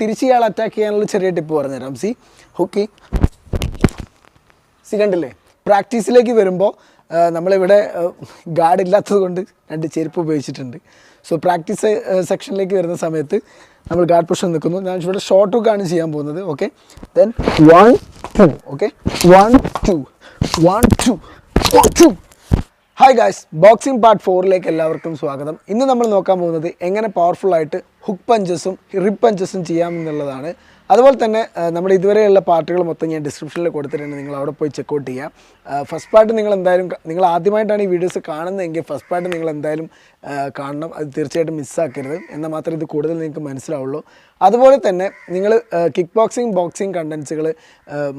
തിരിച്ച് ഇയാൾ അറ്റാക്ക് ചെയ്യാനുള്ള ചെറിയ ടിപ്പ് പറഞ്ഞുതരാം സി ഹുക്കി. സി കണ്ടില്ലേ? പ്രാക്ടീസിലേക്ക് വരുമ്പോൾ നമ്മളിവിടെ ഗാർഡ് ഇല്ലാത്തത് കൊണ്ട് രണ്ട് ചെരുപ്പ് ഉപയോഗിച്ചിട്ടുണ്ട്. സോ പ്രാക്ടീസ് സെക്ഷനിലേക്ക് വരുന്ന സമയത്ത് നമ്മൾ ഗാർഡ് പൊസിഷൻ നിൽക്കുന്നു. ഞാൻ ഇവിടെ ഷോർട്ട് ഹുക്കാണ് ചെയ്യാൻ പോകുന്നത്. Okay then one two okay one two one two two hi guys boxing part ഫോറിലേക്ക് എല്ലാവർക്കും സ്വാഗതം. ഇന്ന് നമ്മൾ നോക്കാൻ പോകുന്നത് എങ്ങനെ പവർഫുൾ ആയിട്ട് ഹുക്ക് പഞ്ചസും റിപ്പ് പഞ്ചസും ചെയ്യാമെന്നുള്ളതാണ് അതുപോലെ തന്നെ നമ്മൾ ഇതുവരെയുള്ള പാർട്ടുകൾ മൊത്തം ഞാൻ ഡിസ്ക്രിപ്ഷനിൽ കൊടുത്തിട്ടുണ്ട്. നിങ്ങൾ അവിടെ പോയി ചെക്കൗട്ട് ചെയ്യുക ഫസ്റ്റ് പാർട്ട് നിങ്ങൾ എന്തായാലും നിങ്ങൾ ആദ്യമായിട്ടാണ് ഈ വീഡിയോസ് കാണുന്നതെങ്കിൽ ഫസ്റ്റ് പാർട്ട് നിങ്ങൾ എന്തായാലും കാണണം. അത് തീർച്ചയായിട്ടും മിസ്സാക്കരുത് എന്നാൽ മാത്രമേ ഇത് കൂടുതൽ നിങ്ങൾക്ക് മനസ്സിലാവുള്ളൂ. അതുപോലെ തന്നെ നിങ്ങൾ കിക്ക് ബോക്സിങ് ബോക്സിങ് കണ്ടൻസുകൾ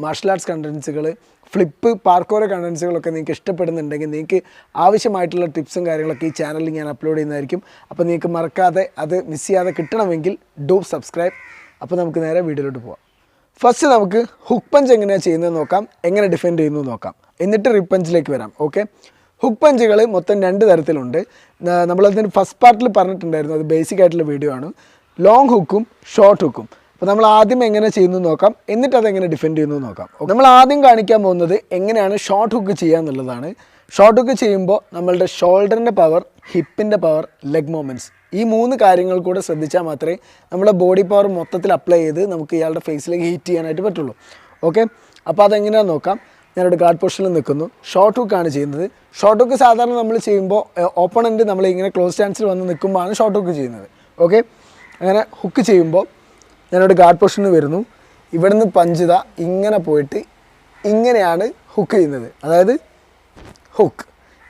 മാർഷൽ ആർട്സ് കണ്ടൻസുകൾ ഫ്ലിപ്പ് പാർക്കോറ കണ്ടൻസുകളൊക്കെ നിങ്ങൾക്ക് ഇഷ്ടപ്പെടുന്നുണ്ടെങ്കിൽ നിങ്ങൾക്ക് ആവശ്യമായിട്ടുള്ള ടിപ്സും കാര്യങ്ങളൊക്കെ ഈ ചാനലിൽ ഞാൻ അപ്ലോഡ് ചെയ്യുന്നതായിരിക്കും. അപ്പോൾ നിങ്ങൾക്ക് മറക്കാതെ അത് മിസ് ചെയ്യാതെ കിട്ടണമെങ്കിൽ ഡൂ സബ്സ്ക്രൈബ് അപ്പോൾ നമുക്ക് നേരെ വീഡിയോയിലോട്ട് പോവാം. ഫസ്റ്റ് നമുക്ക് ഹുക്ക് പഞ്ച് എങ്ങനെയാണ് ചെയ്യുന്നത് നോക്കാം. എങ്ങനെ ഡിഫെൻഡ് ചെയ്യുന്നു നോക്കാം. എന്നിട്ട് റിപ്പ് പഞ്ചിലേക്ക് വരാം. ഓക്കെ ഹുക്ക് പഞ്ചുകൾ മൊത്തം രണ്ട് തരത്തിലുണ്ട്. നമ്മളതിന് ഫസ്റ്റ് പാർട്ടിൽ പറഞ്ഞിട്ടുണ്ടായിരുന്നു. അത് ബേസിക് ആയിട്ടുള്ള വീഡിയോ ആണ്. ലോങ് ഹുക്കും ഷോർട്ട് ഹുക്കും അപ്പോൾ നമ്മൾ ആദ്യം എങ്ങനെ ചെയ്യുന്നു നോക്കാം. എന്നിട്ട് അതെങ്ങനെ ഡിഫെൻഡ് ചെയ്യുന്നു നോക്കാം. നമ്മൾ ആദ്യം കാണിക്കാൻ പോകുന്നത് എങ്ങനെയാണ് ഷോർട്ട് ഹുക്ക് ചെയ്യുക എന്നുള്ളതാണ് ഷോർട്ട് ഹുക്ക് ചെയ്യുമ്പോൾ നമ്മളുടെ ഷോൾഡറിന്റെ പവർ ഹിപ്പിന്റെ പവർ ലെഗ് മൂവ്മെന്റ്സ് ഈ മൂന്ന് കാര്യങ്ങൾ കൂടെ ശ്രദ്ധിച്ചാൽ മാത്രമേ നമ്മുടെ ബോഡി പവർ മൊത്തത്തിൽ അപ്ലൈ ചെയ്ത് നമുക്ക് ഇയാളുടെ ഫേസിലേക്ക് ഹീറ്റ് ചെയ്യാനായിട്ട് പറ്റുള്ളൂ. ഓക്കെ അപ്പോൾ അതെങ്ങനെയാണെന്ന് നോക്കാം. ഞാനൊരു ഗാർഡ് പൊസിഷനിൽ നിൽക്കുന്നു. ഷോർട്ട് ഹുക്കാണ് ചെയ്യുന്നത്. ഷോർട്ട് ഹുക്ക് സാധാരണ നമ്മൾ ചെയ്യുമ്പോൾ ഓപ്പണന്റ് നമ്മൾ ഇങ്ങനെ ക്ലോസ് സ്റ്റാൻസിൽ വന്ന് നിൽക്കുമ്പോഴാണ് ഷോർട്ട് ഹുക്ക് ചെയ്യുന്നത്. ഓക്കെ അങ്ങനെ ഹുക്ക് ചെയ്യുമ്പോൾ ഞാനൊരു ഗാർഡ് പൊസിഷനിൽ വരുന്നു. ഇവിടുന്ന് പഞ്ചിത ഇങ്ങനെ പോയിട്ട് ഇങ്ങനെയാണ് ഹുക്ക് ചെയ്യുന്നത്. അതായത് ഹുക്ക്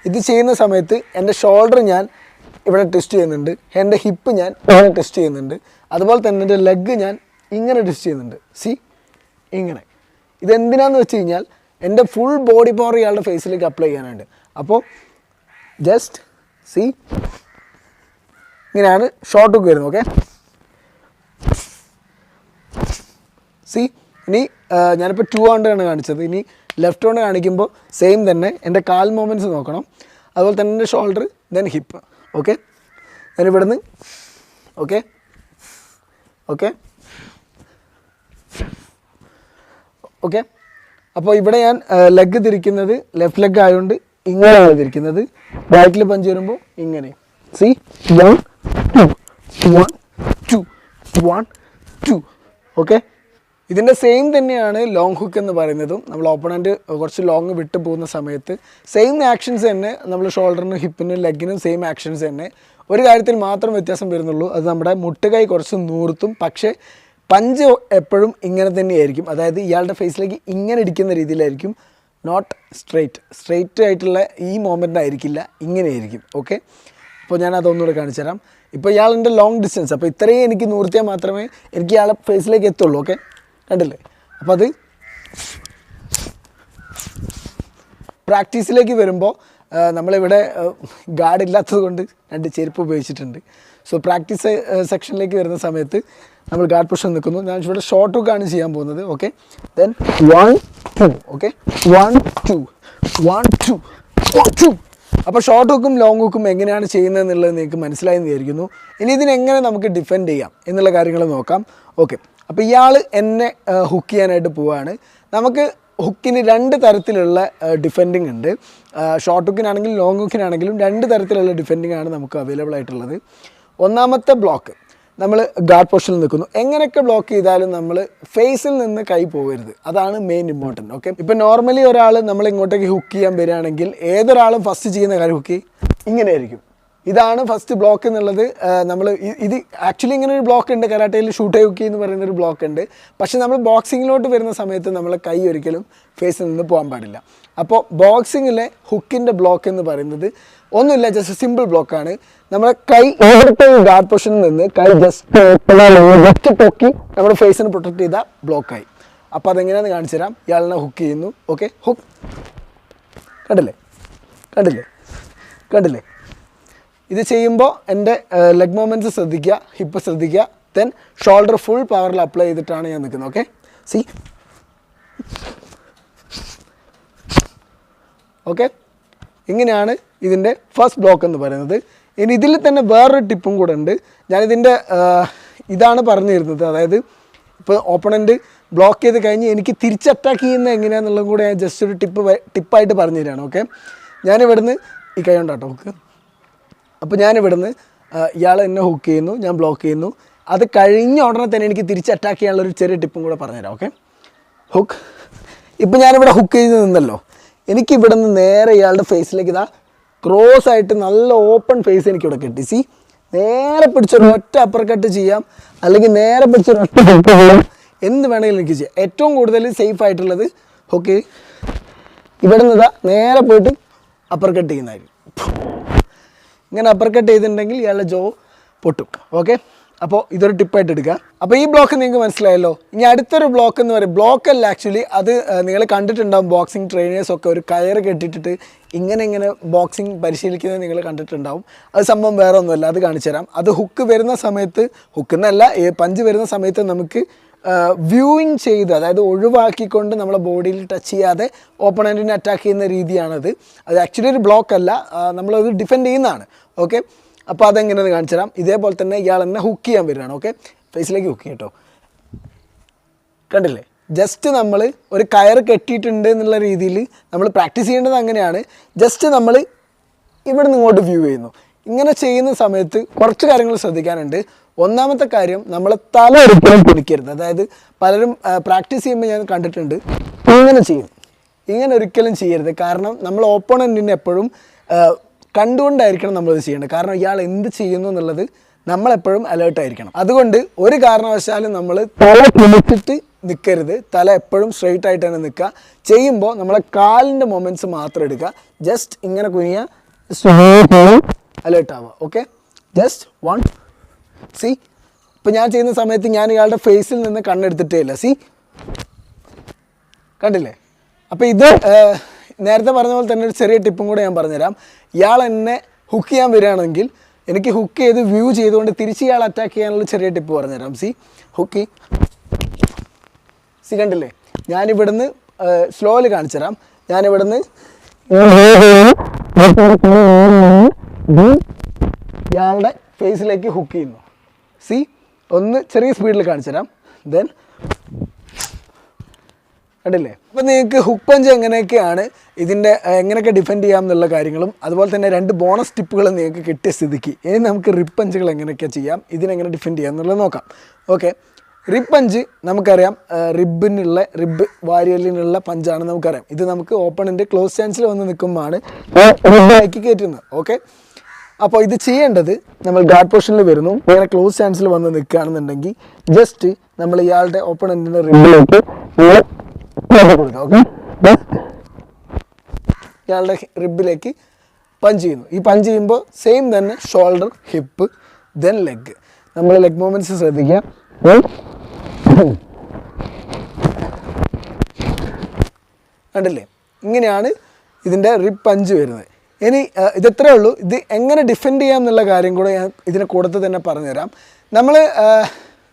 ഇത് ചെയ്യുന്ന സമയത്ത് എന്റെ ഷോൾഡർ ഞാൻ ഇവിടെ ടെസ്റ്റ് ചെയ്യുന്നുണ്ട്. എന്റെ ഹിപ്പ് ഞാൻ ഇവിടെ ടെസ്റ്റ് ചെയ്യുന്നുണ്ട്. അതുപോലെ തന്നെ എന്റെ ലെഗ് ഞാൻ ഇങ്ങനെ ടെസ്റ്റ് ചെയ്യുന്നുണ്ട്. സി ഇങ്ങനെ. ഇതെന്തിനാന്ന് വെച്ച് കഴിഞ്ഞാൽ എന്റെ ഫുൾ ബോഡി പവർ ഇയാളുടെ ഫേസിലേക്ക് അപ്ലൈ ചെയ്യാനുണ്ട് അപ്പോൾ ജസ്റ്റ് സി ഇങ്ങനെയാണ് ഷോർട്ട് ഹുക്ക് വരുന്നത് ഓക്കെ സി ഇനി ഞാനിപ്പോൾ ടു ആണ് കാണിച്ചത്. ഇനി ലെഫ്റ്റ് കൊണ്ട് കാണിക്കുമ്പോൾ സെയിം തന്നെ. എന്റെ കാൽ മൂവ്മെന്റ്സ് നോക്കണം. അതുപോലെ തന്നെ എന്റെ ഷോൾഡർ ദെൻ ഹിപ്പ് ഓക്കെ ഞാൻ ഇവിടുന്ന്. ഓക്കെ ഓക്കെ ഓക്കെ അപ്പോൾ ഇവിടെ ഞാൻ ലെഗ് തിരിക്കുന്നത് ലെഫ്റ്റ് ലെഗ് ആയതുകൊണ്ട് ഇങ്ങനെയാണ് തിരിക്കുന്നത്. ബാക്കിൽ പഞ്ച് വരുമ്പോൾ ഇങ്ങനെ. See one two one two one two okay ഇതിന്റെ സെയിം തന്നെയാണ് ലോങ് ഹുക്ക് എന്ന് പറയുന്നതും. നമ്മൾ ഓപ്പണന്റ് കുറച്ച് ലോങ് വിട്ട് പോകുന്ന സമയത്ത് സെയിം ആക്ഷൻസ് തന്നെ നമ്മൾ ഷോൾഡറിനും ഹിപ്പിനും ലെഗിനും സെയിം ആക്ഷൻസ് തന്നെ. ഒരു കാര്യത്തിൽ മാത്രം വ്യത്യാസം വരുന്നുള്ളൂ. അത് നമ്മുടെ മുട്ടുകൈ കുറച്ച് നൂർത്തും. പക്ഷേ പഞ്ച് എപ്പോഴും ഇങ്ങനെ തന്നെയായിരിക്കും. അതായത് ഇയാളുടെ ഫേസിലേക്ക് ഇങ്ങനെ ഇടിക്കുന്ന രീതിയിലായിരിക്കും. നോട്ട് സ്ട്രെയിറ്റ് സ്ട്രെയിറ്റ് ആയിട്ടുള്ള ഈ മോമെന്റ് ആയിരിക്കില്ല. ഇങ്ങനെയായിരിക്കും. ഓക്കെ അപ്പോൾ ഞാൻ അതൊന്നുകൂടെ കാണിച്ചു തരാം. ഇപ്പോൾ ഇയാളുടെ ലോങ് ഡിസ്റ്റൻസ് അപ്പോൾ ഇത്രയും എനിക്ക് നൂർത്തിയാൽ മാത്രമേ എനിക്ക് ഇയാളെ ഫേസിലേക്ക് എത്തുള്ളൂ. ഓക്കെ കണ്ടില്ലേ? അപ്പോൾ അത് പ്രാക്ടീസിലേക്ക് വരുമ്പോൾ നമ്മളിവിടെ ഗാർഡ് ഇല്ലാത്തത് കൊണ്ട് രണ്ട് ചെരുപ്പ് ഉപയോഗിച്ചിട്ടുണ്ട്. സോ പ്രാക്ടീസ് സെക്ഷനിലേക്ക് വരുന്ന സമയത്ത് നമ്മൾ ഗാർഡ് പൊസിഷൻ നിൽക്കുന്നു. ഞാൻ ഇവിടെ ഷോർട്ട് ഹുക്കാണ് ചെയ്യാൻ പോകുന്നത് okay then one two okay one two one two two അപ്പോൾ ഷോർട്ട് ഹുക്കും ലോങ് ഹുക്കും എങ്ങനെയാണ് ചെയ്യുന്നത് എന്നുള്ളത് നിങ്ങൾക്ക് മനസ്സിലായെന്ന് വിചാരിക്കുന്നു. ഇനി ഇതിനെങ്ങനെ നമുക്ക് ഡിഫെൻഡ് ചെയ്യാം എന്നുള്ള കാര്യങ്ങൾ നോക്കാം ഓക്കെ അപ്പോൾ ഇയാൾ എന്നെ ഹുക്ക് ചെയ്യാനായിട്ട് പോവുകയാണ് നമുക്ക് ഹുക്കിന് രണ്ട് തരത്തിലുള്ള ഡിഫെൻഡിങ് ഉണ്ട്. ഷോർട്ട് ഹുക്കിനാണെങ്കിലും ലോങ് ഹുക്കിനാണെങ്കിലും രണ്ട് തരത്തിലുള്ള ഡിഫെൻഡിങ് ആണ് നമുക്ക് അവൈലബിൾ ആയിട്ടുള്ളത്. ഒന്നാമത്തെ ബ്ലോക്ക് നമ്മൾ ഗാർഡ് പൊസിഷനിൽ നിൽക്കുന്നു. എങ്ങനെയൊക്കെ ബ്ലോക്ക് ചെയ്താലും നമ്മൾ ഫേസിൽ നിന്ന് കൈ പോകരുത്. അതാണ് മെയിൻ ഇമ്പോർട്ടന്റ് ഓക്കെ ഇപ്പം നോർമലി ഒരാൾ നമ്മൾ ഇങ്ങോട്ടേക്ക് ഹുക്ക് ചെയ്യാൻ വരികയാണെങ്കിൽ ഏതൊരാളും ഫസ്റ്റ് ചെയ്യുന്ന കാര്യം ഹുക്ക് ഇങ്ങനെയായിരിക്കും. ഇതാണ് ഫസ്റ്റ് ബ്ലോക്ക് എന്നുള്ളത്. നമ്മൾ ഇത് ആക്ച്വലി ഇങ്ങനെ ഒരു ബ്ലോക്ക് ഉണ്ട്. കരാട്ടയിൽ ഷൂട്ട് ഹുക്കി എന്ന് പറയുന്ന ഒരു ബ്ലോക്ക് ഉണ്ട്. പക്ഷെ നമ്മൾ ബോക്സിങ്ങിലോട്ട് വരുന്ന സമയത്ത് നമ്മളെ കൈ ഒരിക്കലും ഫേസിൽ നിന്ന് പോകാൻ പാടില്ല. അപ്പോൾ ബോക്സിങ്ങിലെ ഹുക്കിന്റെ ബ്ലോക്ക് എന്ന് പറയുന്നത് ഒന്നുമില്ല ജസ്റ്റ് സിമ്പിൾ ബ്ലോക്കാണ് നമ്മളെ കൈ ഇവിടുത്തെ ഗാർഡ് പൊസിഷനിൽ നിന്ന് കൈ ജസ്റ്റ് ജസ്റ്റ് പൊക്കി നമ്മുടെ ഫേസിന് പ്രൊട്ടക്ട് ചെയ്ത ബ്ലോക്കായി അപ്പോൾ അതെങ്ങനെയാണെന്ന് കാണിച്ചു തരാം. ഇയാളിനെ ഹുക്ക് ചെയ്യുന്നു. ഓക്കെ ഹുക്ക് കണ്ടില്ലേ? കണ്ടില്ലേ? കണ്ടില്ലേ? ഇത് ചെയ്യുമ്പോൾ എന്റെ ലെഗ് മൂവ്മെന്റ്സ് ശ്രദ്ധിക്കുക ഹിപ്പ് ശ്രദ്ധിക്കുക ദെൻ ഷോൾഡർ ഫുൾ പവറിൽ അപ്ലൈ ചെയ്തിട്ടാണ് ഞാൻ നിൽക്കുന്നത് ഓക്കെ സി ഓക്കെ ഇങ്ങനെയാണ് ഇതിന്റെ ഫസ്റ്റ് ബ്ലോക്ക് എന്ന് പറയുന്നത്. ഇനി ഇതിൽ തന്നെ വേറൊരു ടിപ്പും കൂടെ ഉണ്ട്. ഞാനിതിന്റെ ഇതാണ് പറഞ്ഞു തരുന്നത് അതായത് ഇപ്പോൾ ഓപ്പണന്റ് ബ്ലോക്ക് ചെയ്ത് കഴിഞ്ഞ് എനിക്ക് തിരിച്ച് അറ്റാക്ക് ചെയ്യുന്ന എങ്ങനെയാണെന്നുള്ളതും കൂടെ ഞാൻ ജസ്റ്റ് ഒരു ടിപ്പ് ടിപ്പായിട്ട് പറഞ്ഞു തരാണ് ഓക്കെ ഞാനിവിടുന്ന് ഈ കൈ കൊണ്ടാട്ടോ ഹുക്ക് അപ്പോൾ ഞാൻ ഇവിടുന്ന് ഇയാൾ എന്നെ ഹുക്ക് ചെയ്യുന്നു ഞാൻ ബ്ലോക്ക് ചെയ്യുന്നു. അത് കഴിഞ്ഞ ഉടനെ തന്നെ എനിക്ക് തിരിച്ച് അറ്റാക്ക് ചെയ്യാനുള്ള ഒരു ചെറിയ ടിപ്പും കൂടെ പറഞ്ഞുതരാം ഓക്കെ ഹുക്ക് ഇപ്പം ഞാനിവിടെ ഹുക്ക് ചെയ്ത് നിന്നല്ലോ. എനിക്ക് ഇവിടെ നിന്ന് നേരെ ഇയാളുടെ ഫേസിലേക്ക് ഇതാ ക്രോസ് ആയിട്ട് നല്ല ഓപ്പൺ ഫേസ് എനിക്കിവിടെ കിട്ടി. സി നേരെ പിടിച്ചൊരു ഒറ്റ അപ്പർ കട്ട് ചെയ്യാം. അല്ലെങ്കിൽ നേരെ പിടിച്ചൊരു ഒറ്റ എന്ത് വേണമെങ്കിലും എനിക്ക് ചെയ്യാം. ഏറ്റവും കൂടുതൽ സേഫ് ആയിട്ടുള്ളത് ഓക്കെ ഇവിടെ നിന്ന് നേരെ പോയിട്ട് അപ്പർ കട്ട് ചെയ്യുന്നതായിരിക്കും. ഇങ്ങനെ അപ്പർ കട്ട് ചെയ്തിട്ടുണ്ടെങ്കിൽ ഇയാളുടെ ജോ പൊട്ടും. ഓക്കെ അപ്പോൾ ഇതൊരു ടിപ്പായിട്ട് എടുക്കുക അപ്പോൾ ഈ ബ്ലോക്ക് നിങ്ങൾക്ക് മനസ്സിലായല്ലോ? ഇനി അടുത്തൊരു ബ്ലോക്ക് എന്ന് പറയും. ബ്ലോക്ക് അല്ല ആക്ച്വലി അത് നിങ്ങൾ കണ്ടിട്ടുണ്ടാവും ബോക്സിംഗ് ട്രെയിനേഴ്സൊക്കെ ഒരു കയറ് കെട്ടിട്ടിട്ട് ഇങ്ങനെ ഇങ്ങനെ ബോക്സിംഗ് പരിശീലിക്കുന്നത് നിങ്ങൾ കണ്ടിട്ടുണ്ടാവും. അത് സംഭവം വേറെ ഒന്നുമല്ല അത് കാണിച്ചു തരാം അത് ഹുക്ക് വരുന്ന സമയത്ത് ഹുക്ക് എന്നല്ല പഞ്ച് വരുന്ന സമയത്ത് നമുക്ക് വ്യൂയിങ് ചെയ്ത് അതായത് ഒഴിവാക്കിക്കൊണ്ട് നമ്മളെ ബോഡിയിൽ ടച്ച് ചെയ്യാതെ ഓപ്പണന്റിനെ അറ്റാക്ക് ചെയ്യുന്ന രീതിയാണത്. അത് ആക്ച്വലി ഒരു ബ്ലോക്ക് അല്ല. നമ്മളത് ഡിഫെൻഡ് ചെയ്യുന്നതാണ്. ഓക്കെ അപ്പോൾ അതെങ്ങനെയെന്ന് കാണിച്ചു തരാം. ഇതേപോലെ തന്നെ ഇയാൾ എന്നെ ഹുക്ക് ചെയ്യാൻ വരികയാണ്. ഓക്കെ ഫേസിലേക്ക് ഹുക്ക് കേട്ടോ കണ്ടില്ലേ? ജസ്റ്റ് നമ്മൾ ഒരു കയർ കെട്ടിയിട്ടുണ്ട് എന്നുള്ള രീതിയിൽ നമ്മൾ പ്രാക്ടീസ് ചെയ്യേണ്ടത് അങ്ങനെയാണ്. ജസ്റ്റ് നമ്മൾ ഇവിടെ നിന്ന് ഇങ്ങോട്ട് വ്യൂ ചെയ്യുന്നു. ഇങ്ങനെ ചെയ്യുന്ന സമയത്ത് കുറച്ച് കാര്യങ്ങൾ ശ്രദ്ധിക്കാനുണ്ട്. ഒന്നാമത്തെ കാര്യം നമ്മൾ തല ഒരിക്കലും കുനിക്കരുത്. അതായത് പലരും പ്രാക്ടീസ് ചെയ്യുമ്പോൾ ഞാൻ കണ്ടിട്ടുണ്ട് ഇങ്ങനെ ചെയ്യും. ഇങ്ങനെ ഒരിക്കലും ചെയ്യരുത്. കാരണം നമ്മൾ ഓപ്പോണന്റിനെ എപ്പോഴും കണ്ടുകൊണ്ടായിരിക്കണം നമ്മളിത് ചെയ്യേണ്ടത്. കാരണം ഇയാൾ എന്ത് ചെയ്യുന്നു എന്നുള്ളത് നമ്മളെപ്പോഴും അലേർട്ടായിരിക്കണം അതുകൊണ്ട് ഒരു കാരണവശാലും നമ്മൾ തല കുളിച്ചിട്ട് നിൽക്കരുത് തല എപ്പോഴും സ്ട്രെയിറ്റ് ആയിട്ട് തന്നെ നിൽക്കുക ചെയ്യുമ്പോൾ നമ്മളെ കാലിന്റെ മൊമെന്റ്സ് മാത്രം എടുക്കുക ജസ്റ്റ് ഇങ്ങനെ കുനിയ അലേർട്ട് ആവുക. ഓക്കെ ജസ്റ്റ് വൺ സി ഇപ്പം ഞാൻ ചെയ്യുന്ന സമയത്ത് ഞാൻ ഇയാളുടെ ഫേസിൽ നിന്ന് കണ്ണെടുത്തിട്ടേ ഇല്ല. സി കണ്ടില്ലേ? അപ്പോൾ ഇത് നേരത്തെ പറഞ്ഞ പോലെ തന്നെ ഒരു ചെറിയ ടിപ്പും കൂടെ ഞാൻ പറഞ്ഞുതരാം. ഇയാൾ എന്നെ ഹുക്ക് ചെയ്യാൻ വരികയാണെങ്കിൽ എനിക്ക് ഹുക്ക് ചെയ്ത് വ്യൂ ചെയ്തുകൊണ്ട് തിരിച്ച് ഇയാൾ അറ്റാക്ക് ചെയ്യാനുള്ള ചെറിയ ടിപ്പ് പറഞ്ഞുതരാം. സി ഹുക്കി സി കണ്ടില്ലേ? ഞാനിവിടുന്ന് സ്ലോയിൽ കാണിച്ചു തരാം ഞാനിവിടുന്ന് ഇയാളുടെ ഫേസിലേക്ക് ഹുക്ക് ചെയ്യുന്നു. സി ഒന്ന് ചെറിയ സ്പീഡിൽ കാണിച്ചു തരാം. ദെൻ കണ്ടില്ലേ? അപ്പം നിങ്ങൾക്ക് ഹുക്ക് പഞ്ച് എങ്ങനെയൊക്കെയാണ് ഇതിന്റെ എങ്ങനെയൊക്കെ ഡിഫെൻഡ് ചെയ്യാം എന്നുള്ള കാര്യങ്ങളും അതുപോലെ തന്നെ രണ്ട് ബോണസ് ടിപ്പുകളും നിങ്ങൾക്ക് കിട്ടിയ സ്ഥിതിക്ക് ഇനി നമുക്ക് റിപ്പ് പഞ്ചുകൾ എങ്ങനെയൊക്കെ ചെയ്യാം ഇതിനെങ്ങനെ ഡിഫെൻഡ് ചെയ്യാം എന്നുള്ളത് നോക്കാം. ഓക്കെ റിപ്പ് പഞ്ച് നമുക്കറിയാം റിബിനുള്ള റിബ് വാരിയലിനുള്ള പഞ്ചാണ് നമുക്കറിയാം. ഇത് നമുക്ക് ഓപ്പണിന്റെ ക്ലോസ് ചാൻസിൽ വന്ന് നിൽക്കുമ്പോഴാണ് റിബാക്കി കയറ്റുന്നത്. ഓക്കെ അപ്പോൾ ഇത് ചെയ്യേണ്ടത് നമ്മൾ ഗാർഡ് പൊസിഷനിൽ വരുന്നു. ഇങ്ങനെ ക്ലോസ് ചാൻസിൽ വന്ന് നിൽക്കുകയാണെന്നുണ്ടെങ്കിൽ ജസ്റ്റ് നമ്മൾ ഇയാളുടെ ഓപ്പണന്റിന്റെ റിബിലേക്ക് കൊടുക്കുക ഇയാളുടെ റിബിലേക്ക് പഞ്ച് ചെയ്യുന്നു. ഈ പഞ്ച് ചെയ്യുമ്പോൾ സെയിം തന്നെ ഷോൾഡർ ഹിപ്പ് ദെൻ ലെഗ് നമ്മൾ ലെഗ് മൂവ്മെന്റ്സ് ശ്രദ്ധിക്കുക. കണ്ടില്ലേ? ഇങ്ങനെയാണ് ഇതിന്റെ റിപ്പ് പഞ്ച് വരുന്നത്. ഇനി ഇതെത്രയേ ഉള്ളൂ. ഇത് എങ്ങനെ ഡിഫെൻഡ് ചെയ്യാം എന്നുള്ള കാര്യം കൂടെ ഞാൻ ഇതിനെ കൂടത്ത് തന്നെ പറഞ്ഞുതരാം. നമ്മൾ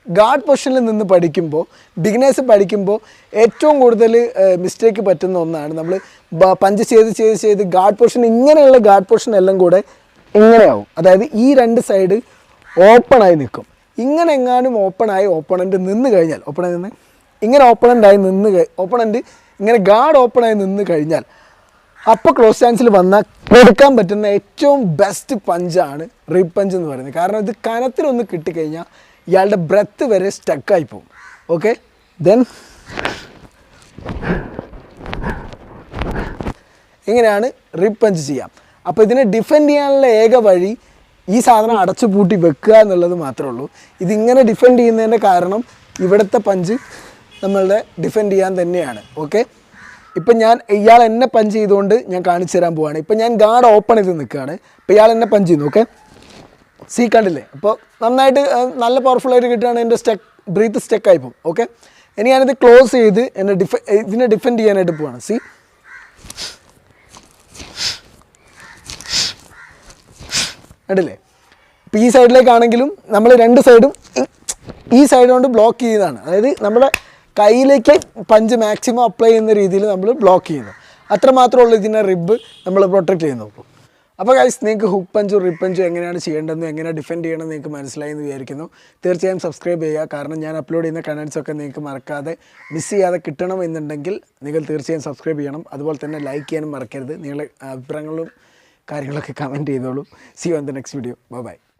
ഗാർഡ് പൊസിഷനിൽ നിന്ന് പഠിക്കുമ്പോൾ ബിഗിനേഴ്സ് പഠിക്കുമ്പോൾ ഏറ്റവും കൂടുതൽ മിസ്റ്റേക്ക് പറ്റുന്ന ഒന്നാണ് നമ്മൾ പഞ്ച് ചെയ്ത് ചെയ്ത് ചെയ്ത് ഗാർഡ് പൊസിഷൻ ഇങ്ങനെയുള്ള ഗാർഡ് പൊസിഷൻ എല്ലാം കൂടെ ഇങ്ങനെയാവും അതായത് ഈ രണ്ട് സൈഡ് ഓപ്പണായി നിൽക്കും. ഇങ്ങനെ എങ്ങാനും ഓപ്പണായി ഓപ്പണന്റ് നിന്ന് കഴിഞ്ഞാൽ ഓപ്പണായി നിന്ന് ഇങ്ങനെ ഓപ്പണന്റായി നിന്ന് ഓപ്പണന്റ് ഇങ്ങനെ ഗാർഡ് ഓപ്പണായി നിന്ന് കഴിഞ്ഞാൽ അപ്പോൾ ക്ലോസ് ചാൻസിൽ വന്നാൽ എടുക്കാൻ പറ്റുന്ന ഏറ്റവും ബെസ്റ്റ് പഞ്ചാണ് റിബ് പഞ്ച് എന്ന് പറയുന്നത്. കാരണം ഇത് കനത്തിലൊന്ന് കിട്ടിക്കഴിഞ്ഞാൽ ഇയാളുടെ ബ്രെത്ത് വരെ സ്റ്റക്കായി പോകും. ഓക്കെ ദെൻ ഇങ്ങനെയാണ് റിബ് പഞ്ച് ചെയ്യാം. അപ്പോൾ ഇതിനെ ഡിഫെൻഡ് ചെയ്യാനുള്ള ഏക വഴി ഈ സാധനം അടച്ചു പൂട്ടി വെക്കുക എന്നുള്ളത് മാത്രമേ ഉള്ളൂ. ഇതിങ്ങനെ ഡിഫെൻഡ് ചെയ്യുന്നതിന്റെ കാരണം ഇവിടുത്തെ പഞ്ച് നമ്മളുടെ ഡിഫെൻഡ് ചെയ്യാൻ തന്നെയാണ്. ഓക്കെ ഇപ്പം ഞാൻ ഇയാൾ എന്നെ പഞ്ച് ചെയ്തുകൊണ്ട് ഞാൻ കാണിച്ചു തരാൻ പോവാണ്. ഇപ്പം ഞാൻ ഗാർഡ് ഓപ്പൺ ചെയ്ത് നിൽക്കുകയാണ്. ഇപ്പം ഇയാൾ എന്നെ പഞ്ച് ചെയ്യുന്നു ഓക്കെ സീ കണ്ടില്ലേ? അപ്പോൾ നന്നായിട്ട് നല്ല പവർഫുൾ ആയിട്ട് കിട്ടുകയാണ് എന്റെ സ്റ്റെക്ക് ബ്രീത്ത് സ്റ്റെക്കായി പോകും ഓക്കെ ഇനി ഞാനിത് ക്ലോസ് ചെയ്ത് എന്നെ ഡിഫ ഇതിനെ ഡിഫെൻഡ് ചെയ്യാനായിട്ട് പോവാണ്. സി കണ്ടില്ലേ? ഇപ്പോൾ ഈ സൈഡിലേക്കാണെങ്കിലും നമ്മൾ രണ്ട് സൈഡും ഈ- സൈഡ് കൊണ്ട് ബ്ലോക്ക് ചെയ്തതാണ്. അതായത് നമ്മുടെ കയ്യിലേക്ക് പഞ്ച് മാക്സിമം അപ്ലൈ ചെയ്യുന്ന രീതിയിൽ നമ്മൾ ബ്ലോക്ക് ചെയ്യുന്നു. അത്ര മാത്രമേ ഉള്ളൂ ഇതിന്റെ റിബ് നമ്മൾ പ്രൊട്ടക്റ്റ് ചെയ്യുന്നു. അപ്പോൾ ഗൈസ് നിങ്ങൾക്ക് ഹുക്ക് പഞ്ചും റിപ്പ് പഞ്ചും എങ്ങനെയാണ് ചെയ്യേണ്ടതെന്ന് എങ്ങനെ ഡിഫെൻഡ് ചെയ്യണമെന്ന് നിങ്ങൾക്ക് മനസ്സിലായി എന്ന് വിചാരിക്കുന്നു. തീർച്ചയായും സബ്സ്ക്രൈബ് ചെയ്യുക. കാരണം ഞാൻ അപ്ലോഡ് ചെയ്യുന്ന കണൻസൊക്കെ നിങ്ങൾക്ക് മറക്കാതെ മിസ് ചെയ്യാതെ കിട്ടണം എന്നുണ്ടെങ്കിൽ നിങ്ങൾ തീർച്ചയായും സബ്സ്ക്രൈബ് ചെയ്യണം. അതുപോലെ തന്നെ ലൈക്ക് ചെയ്യാനും മറക്കരുത്. നിങ്ങളുടെ അഭിപ്രായങ്ങളും കാര്യങ്ങളൊക്കെ കമന്റ് ചെയ്തോളൂ. See on the next video bye bye